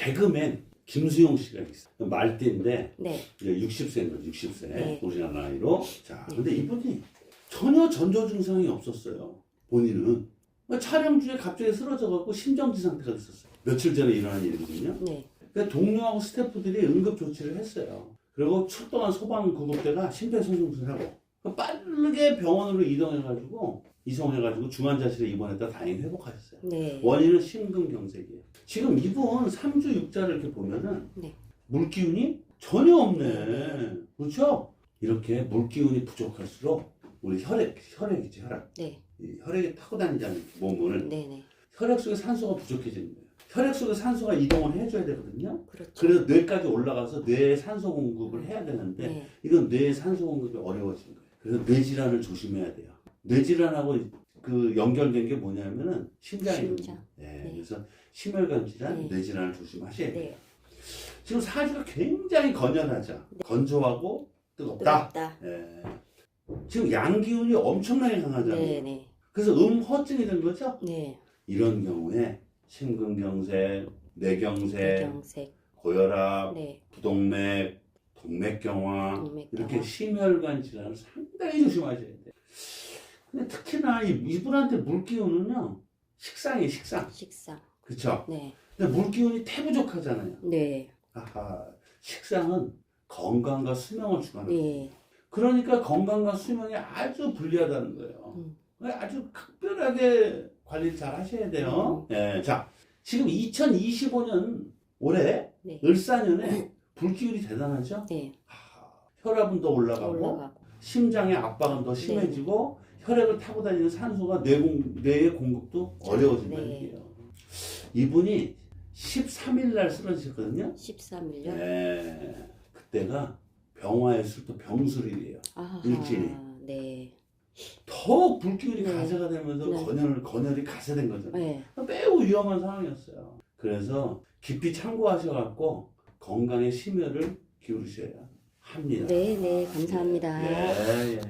개그맨 김수용 씨가 있어요. 말띠인데 네. 이제 60세인 거죠. 60세 네. 우리나라 나이로. 자, 근데 이분이 전혀 전조 증상이 없었어요. 본인은 촬영 중에 갑자기 쓰러져갖고 심정지 상태가 됐었어요. 며칠 전에 일어난 일이거든요. 네. 그러니까 동료하고 스태프들이 응급 조치를 했어요. 그리고 출동한 소방 구급대가 심폐소생술을 하고 그 빠르게 병원으로 이동해가지고 이송해가지고 중환자실에 입원했다 다행히 회복하셨어요. 네. 원인은 심근경색이에요. 지금 이분 3주 6자를 이렇게 보면은 네. 물기운이 전혀 없네. 그렇죠? 이렇게 물기운이 부족할수록 우리 혈액, 혈액이지 혈액. 네. 이 혈액이 타고 다니잖아요. 몸을. 네네. 혈액 속에 산소가 부족해지는 거예요. 혈액 속에 산소가 이동을 해줘야 되거든요. 그렇죠. 그래서 뇌까지 올라가서 뇌에 산소 공급을 해야 되는데 네. 이건 뇌에 산소 공급이 어려워진 거예요. 그래서 뇌 질환을 조심해야 돼요. 뇌질환하고 그 연결된 게 뭐냐면은 심장이거든요. 심장. 네, 네. 그래서 심혈관 질환, 네. 뇌질환을 조심하셔야 돼요. 네. 지금 사주가 굉장히 건연하죠. 건조하고 뜨겁다. 뜨겁다. 예. 지금 양기운이 엄청나게 강하잖아요. 네 네. 그래서 음허증이 된 거죠. 네. 이런 경우에 심근경색, 뇌경색, 배경색. 고혈압, 네. 부동맥, 동맥경화 동맥경화. 이렇게 심혈관 질환을 상당히 조심하셔야 돼요. 근데 특히나 이- 이분한테 물기운은요 식상이에요 식상 식상. 그쵸? 네. 근데 물기운이 태부족하잖아요 네. 아하 식상은 건강과 수명을 주관하는 네. 그러니까 건강과 수명이 아주 불리하다는 거예요 음. 아주 각별하게 관리를 잘 하셔야 돼요 예, 자 지금 2025년 올해 네. 을사년에 불기운이 대단하죠 네. 하, 혈압은 더 올라가고 올라가고. 심장의 압박은 더 심해지고 혈액을 타고 다니는 산소가 뇌 공, 뇌의 공급도 어려워진다는 네. 얘기예요. 이분이 13일 날 쓰러지셨거든요. 13일요? 네. 그때가 병화였을 때 병술일이에요. 아. 일진이. 네. 더 불기운이 네. 가세가 되면서 네. 건열, 건열이 가세된 거잖아요. 네. 매우 위험한 상황이었어요. 그래서 깊이 참고하셔갖고 건강에 심혈을 기울이셔야 합니다. 네, 네. 감사합니다. 예, 예.